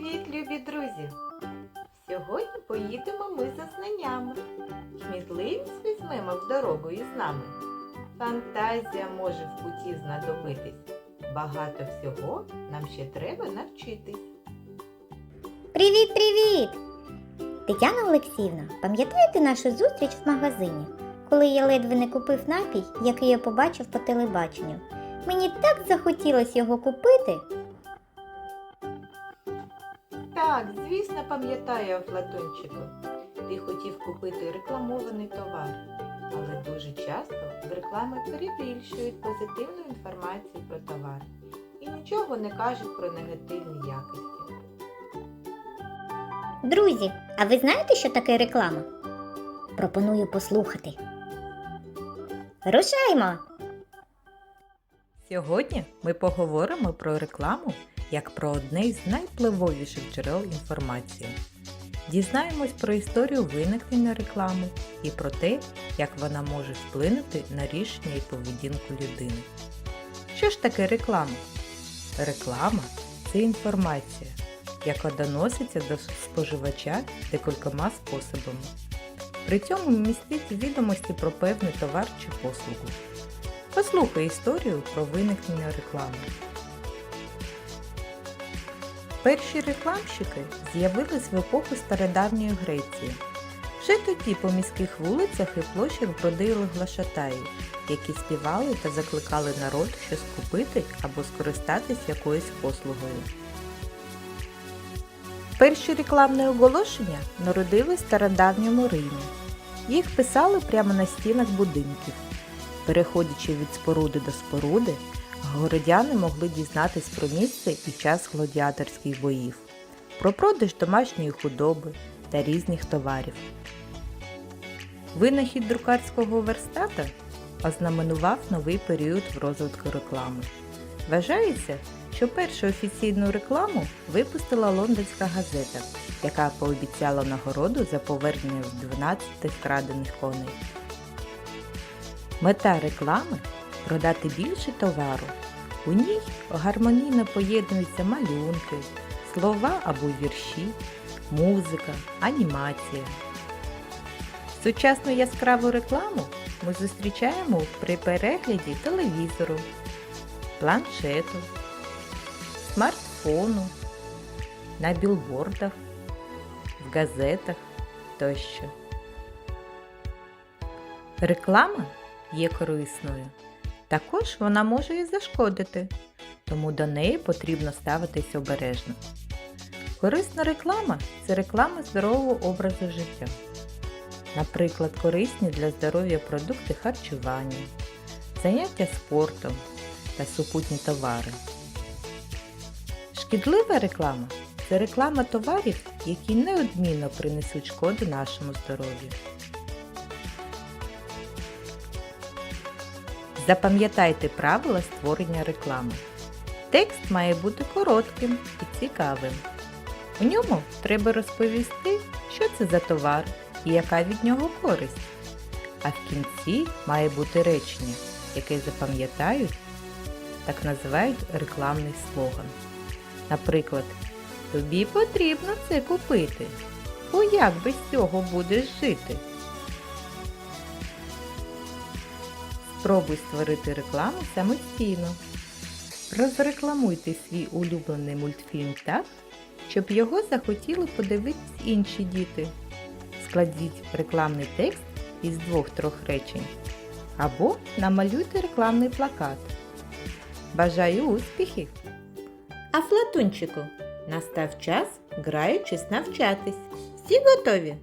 Привіт, любі друзі! Сьогодні поїдемо ми за знаннями. Сміливість візьмемо в дорогу із нами. Фантазія може в путі знадобитись. Багато всього нам ще треба навчитись. Привіт, привіт! Тетяна Олексіївна, пам'ятаєте нашу зустріч в магазині, коли я ледве не купив напій, який я побачив по телебаченню? Мені так захотілося його купити. Так, звісно, пам'ятаю, Афлатончику. Ти хотів купити рекламований товар, але дуже часто в рекламі перебільшують позитивну інформацію про товар і нічого не кажуть про негативні якості. Друзі, а ви знаєте, що таке реклама? Пропоную послухати. Рушаймо! Сьогодні ми поговоримо про рекламу як про одне із найвпливовіших джерел інформації. Дізнаємось про історію виникнення реклами і про те, як вона може вплинути на рішення і поведінку людини. Що ж таке реклама? Реклама це інформація, яка доноситься до споживача декількома способами. При цьому містить відомості про певний товар чи послугу. Послухай історію про виникнення реклами. Перші рекламщики з'явились в епоху стародавньої Греції. Вже тоді по міських вулицях і площах бродили глашатаї, які співали та закликали народ щось купити або скористатись якоюсь послугою. Перші рекламні оголошення народились в стародавньому Римі. Їх писали прямо на стінах будинків. Переходячи від споруди до споруди, городяни могли дізнатись про місце і час гладіаторських боїв, про продаж домашньої худоби та різних товарів. Винахід друкарського верстата ознаменував новий період в розвитку реклами. Вважається, що першу офіційну рекламу випустила лондонська газета, яка пообіцяла нагороду за повернення 12 вкрадених коней. Мета реклами продати більше товару. У ній гармонійно поєднуються малюнки, слова або вірші, музика, анімація. Сучасну яскраву рекламу ми зустрічаємо при перегляді телевізору, планшету, смартфону, на білбордах, в газетах тощо. Реклама є корисною. Також вона може і зашкодити, тому до неї потрібно ставитись обережно. Корисна реклама це реклама здорового образу життя. Наприклад, корисні для здоров'я продукти харчування, заняття спортом та супутні товари. Шкідлива реклама це реклама товарів, які неодмінно принесуть шкоду нашому здоров'ю. Запам'ятайте правила створення реклами. Текст має бути коротким і цікавим. У ньому треба розповісти, що це за товар і яка від нього користь. А в кінці має бути речення, яке запам'ятають, так називають рекламний слоган. Наприклад, тобі потрібно це купити. Бо як без цього будеш жити? Спробуй створити рекламу самостійно. Розрекламуйте свій улюблений мультфільм так, щоб його захотіли подивитись інші діти. Складіть рекламний текст із двох-трьох речень. Або намалюйте рекламний плакат. Бажаю успіхів! А Флатунчику, настав час, граючись навчатись. Всі готові?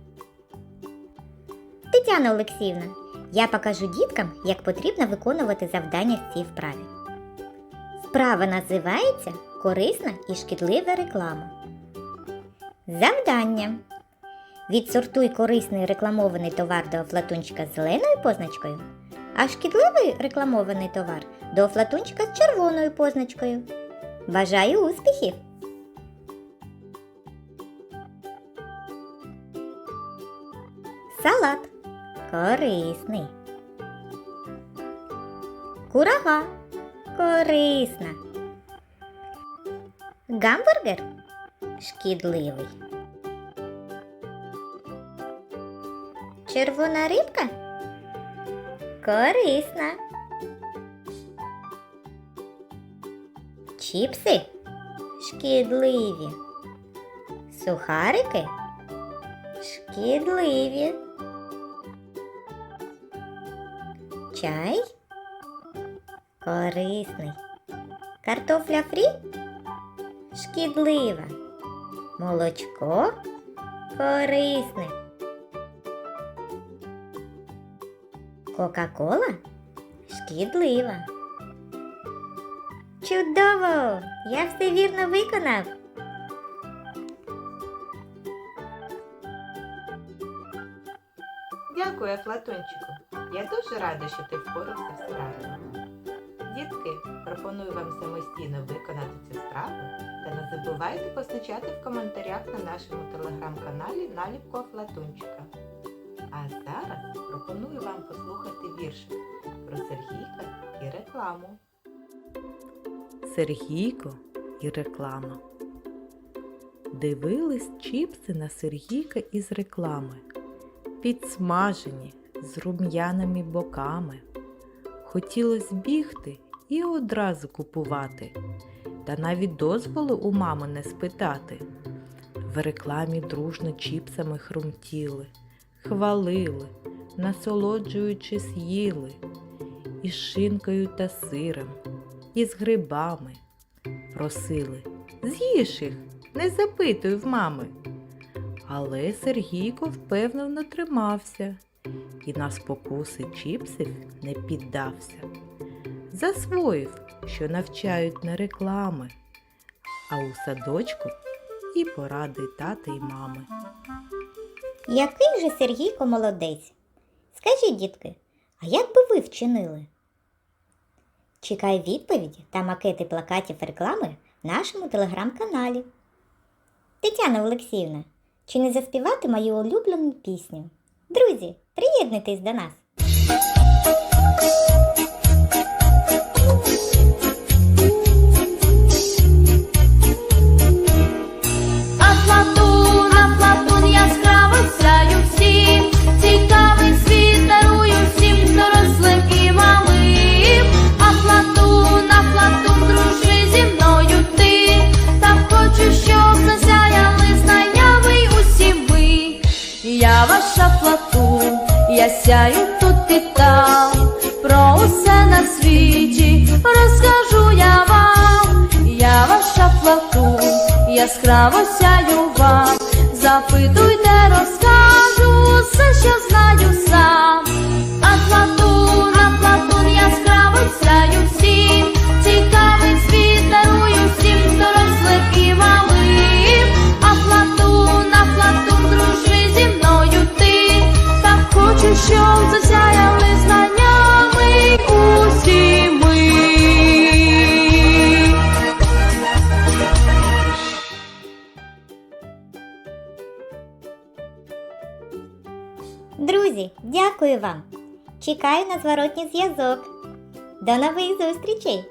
Тетяна Олексіївна, я покажу діткам, як потрібно виконувати завдання в цій вправі. Вправа називається Корисна і шкідлива реклама. Завдання. Відсортуй корисний рекламований товар до флатунчика з зеленою позначкою, а шкідливий рекламований товар до флатунчика з червоною позначкою. Бажаю успіхів! Салат корисний. Курага корисна. Гамбургер шкідливий? Червона рибка? Корисна. Чіпси? Шкідливі. Сухарики? Шкідливі. Чай? Корисний. Картопля фрі? Шкідлива. Молочко? Корисне. Кока-кола? Шкідлива. Чудово! Я все вірно виконав. Дякую, Афлатончику. Я дуже рада, що ти впорався з справою. Дітки, пропоную вам самостійно виконати цю справу та не забувайте позначати в коментарях на нашому телеграм-каналі наліпку Афлатончика. А зараз пропоную вам послухати віршик про Сергійка і рекламу. Сергійко і реклама. Дивились чіпси на Сергійка із реклами підсмажені з рум'яними боками. Хотілось бігти і одразу купувати, та навіть дозволу у мами не спитати. В рекламі дружно чіпсами хрумтіли, хвалили, насолоджуючись їли, із шинкою та сиром, і з грибами. Просили з'їж їх, не запитуй в мами. Але Сергійко впевнено тримався і на спокуси чіпсів не піддався. Засвоїв, що навчають не реклами, а у садочку і поради тати й мами. Який же Сергійко молодець? Скажіть, дітки, а як би ви вчинили? Чекай відповіді та макети плакатів реклами в нашому телеграм-каналі. Тетяна Олексіївна, чи не заспівати мою улюблену пісню? Друзі, приєднуйтесь до нас! Там, про усе на світі розкажу я вам. Я ваша плату, яскраво сяю вам, запитуйте, розкажу все, що знаю сам. Афлатун, Афлатун, яскраво сяю всім, Друзі, дякую вам! Чекаю на зворотній зв'язок. До нових зустрічей!